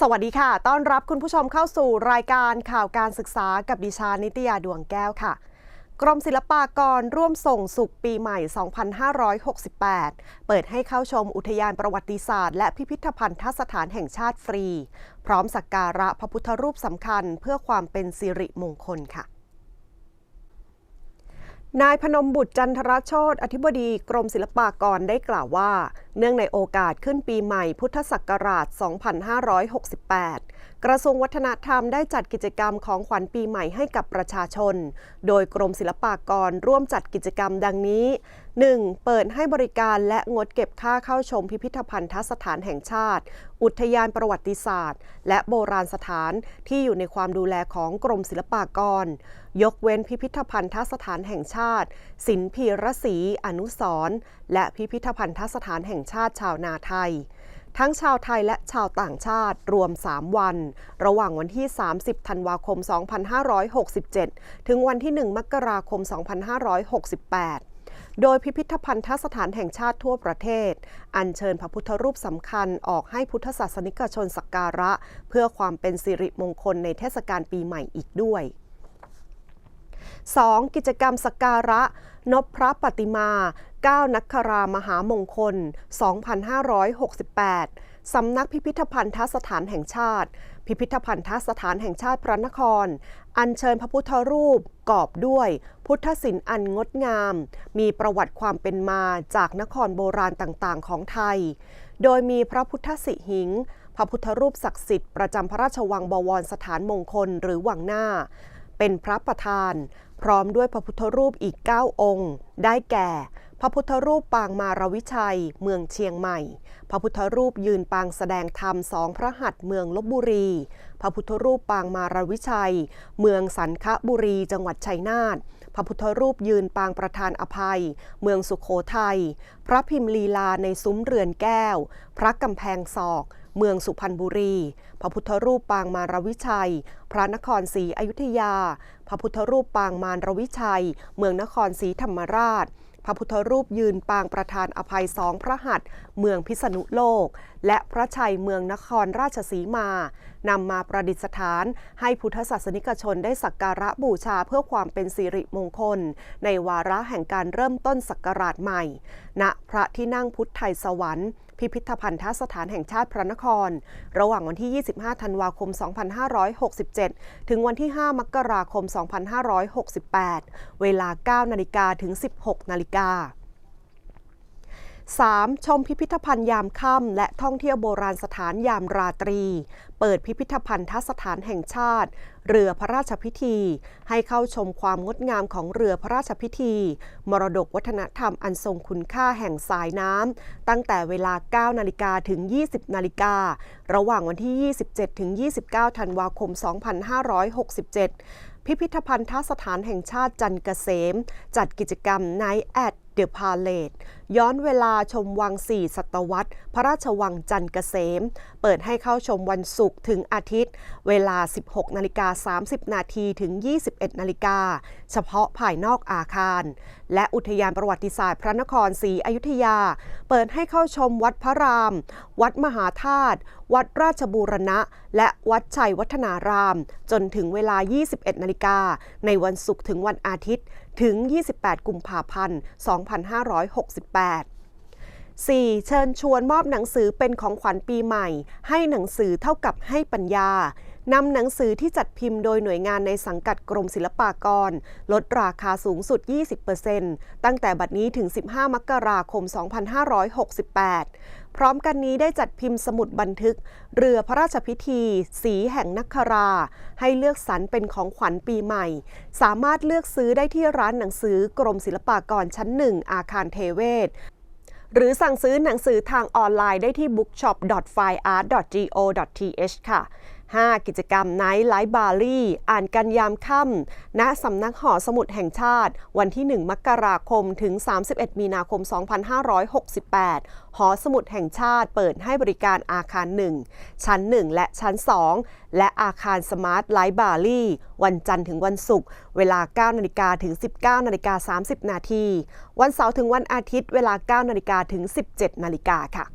สวัสดีค่ะ ต้อนรับคุณผู้ชมเข้าสู่รายการข่าวการศึกษากับดิฉานิตยาดวงแก้วค่ะ กรมศิลปากรร่วมส่งสุขปีใหม่ 2568 เปิดให้เข้าชมอุทยานประวัติศาสตร์และพิพิธภัณฑสถานแห่งชาติฟรี พร้อมสักการะพระพุทธรูปสำคัญเพื่อความเป็นสิริมงคลค่ะ นายพนมบุตรจันทรโชตอธิบดีกรมศิลปากรได้กล่าวว่า เนื่องในโอกาสขึ้นปีใหม่พุทธศักราช 2568 กระทรวงวัฒนธรรมได้จัดกิจกรรมของขวัญปีใหม่ให้กับประชาชน โดยกรมศิลปากรร่วมจัดกิจกรรมดังนี้ 1. เปิดให้บริการและงดเก็บค่าเข้าชมพิพิธภัณฑสถานแห่งชาติ อุทยานประวัติศาสตร์ และโบราณสถานที่อยู่ในความดูแลของกรมศิลปากร ยกเว้นพิพิธภัณฑสถานแห่งชาติ สินพีรศรีอนุสรและพิพิธภัณฑสถานแห่งชาติชาวนาไทย ทั้งชาวไทยและชาวต่างชาติรวม 3 วัน ระหว่างวันที่ 30 ธันวาคม 2567 ถึงวันที่ 1 มกราคม 2568โดยพิพิธภัณฑสถานแห่งชาติทั่วประเทศ อัญเชิญพระพุทธรูปสำคัญออกให้พุทธศาสนิกชนสักการะ เพื่อความเป็นสิริมงคลในเทศกาลปีใหม่อีกด้วย 2. กิจกรรมสกการะ นพพระปฏิมา 9 นักครามหามงคล 2568 สำนักพิพิธภัณฑสถานแห่งชาติ พิพิธภัณฑสถานแห่งชาติพระนคร อัญเชิญพระพุทธรูปกอบด้วย พุทธศิลป์อันงดงาม มีประวัติความเป็นมาจากนครโบราณต่างๆ ของไทย โดยมีพระพุทธสิหิงพระพุทธรูปศักดิ์สิทธิ์ประจำพระราชวังบวรสถานมงคลหรือวังหน้า เป็นพระประธาน พร้อมด้วยพระพุทธรูปอีก 9 องค์ ได้แก่ พระพุทธรูปปางมารวิชัย เมืองเชียงใหม่ พระพุทธรูปยืนปางแสดงธรรมสองพระหัตถ์เมืองลบบุรี พระพุทธรูปปางมารวิชัย เมืองสันคบุรี จังหวัดชัยนาทพระพุทธรูปยืนปางประธานอภัย เมืองสุขโขทัย พระพิมพ์ลีลาในซุ้มเรือนแก้ว พระกำแพงศอก เมืองสุพรรณบุรี พระพุทธรูปปางมารวิชัย พระนครศรีอยุธยา พระพุทธรูปปางมารวิชัย เมืองนครศรีธรรมราช พระพุทธรูปยืนปางประธานอภัยสองพระหัตเมืองพิษณุโลก และพระชัยเมืองนครราชสีมานำมาประดิษฐานให้พุทธศาสนิกชนได้สักการะบูชาเพื่อความเป็นสิริมงคล ในวาระแห่งการเริ่มต้นศักราชใหม่ ณ พระที่นั่งพุทธไทยสวรรค์ พิพิธภัณฑสถานแห่งชาติพระนคร ระหว่างวันที่ 25 ธันวาคม 2567 ถึงวันที่ 5 มกราคม 2568 เวลา 9 นาฬิกาถึง 16 นาฬิกา 3. ชมพิพิธภัณฑ์ยามค่ำและท่องเที่ยวโบราณสถานยามราตรี เปิดพิพิธภัณฑ์ทสถานแห่งชาติ เรือพระราชพิธี ให้เข้าชมความงดงามของเรือพระราชพิธี มรดกวัฒนธรรมอันทรงคุณค่าแห่งสายน้ำตั้งแต่เวลา 9 นาฬิกาถึง 20 นาฬิการะหว่างวันที่ 27 ถึง 29 ธันวาคม 2567พิพิธภัณฑสถานแห่งชาติจันเกษม จัดกิจกรรม Night at The Palace ย้อนเวลาชมวัง4ศตวรรษ พระราชวังจันทร์เกษม เปิดให้เข้าชมวันศุกร์ถึงอาทิตย์ เวลา 16นาฬิกา30 นาทีถึง 21นาฬิกาเฉพาะภายนอกอาคาร และอุทยานประวัติศาสตร์พระนครศรีอยุธยา เปิดให้เข้าชมวัดพระราม วัดมหาธาตุวัดราชบูรณะ และวัดชัยวัฒนาราม จนถึงเวลา 21นาฬิกาในวันศุกร์ถึงวันอาทิตย์ ถึง 28 กุมภาพันธ์ 2568 4. เชิญชวนมอบหนังสือเป็นของขวัญปีใหม่ ให้หนังสือเท่ากับให้ปัญญานำหนังสือที่จัดพิมพ์โดยหน่วยงานในสังกัดกรมศิลปากร ลดราคาสูงสุด 20%ตั้งแต่บัดนี้ถึง 15 มกราคม 2568 พร้อมกันนี้ได้จัดพิมพ์สมุดบันทึก เรือพระราชพิธี สีแห่งนักครา ให้เลือกสรรเป็นของขวัญปีใหม่ สามารถเลือกซื้อได้ที่ร้านหนังสือกรมศิลปากรชั้นหนึ่งอาคารเทเวศหรือสั่งซื้อหนังสือทางออนไลน์ได้ที่ bookshop.fireart.go.th ค่ะ 5. กิจกรรมไนท์ไลฟ์บารี่ อ่านกันยามค่ำณสำนักหอสมุดแห่งชาติ วันที่ 1 มกราคมถึง 31 มีนาคม 2568 หอสมุดแห่งชาติเปิดให้บริการอาคาร 1 ชั้น 1 และชั้น 2 และอาคารสมาร์ทไลฟ์บารี่ วันจันทร์ถึงวันศุกร์เวลา 9 นาฬิกาถึง 19 นาฬิกา 30 นาที วันเสาร์ถึงวันอาทิตย์เวลา 9 นาฬิกาถึง 17 นาฬิกาค่ะ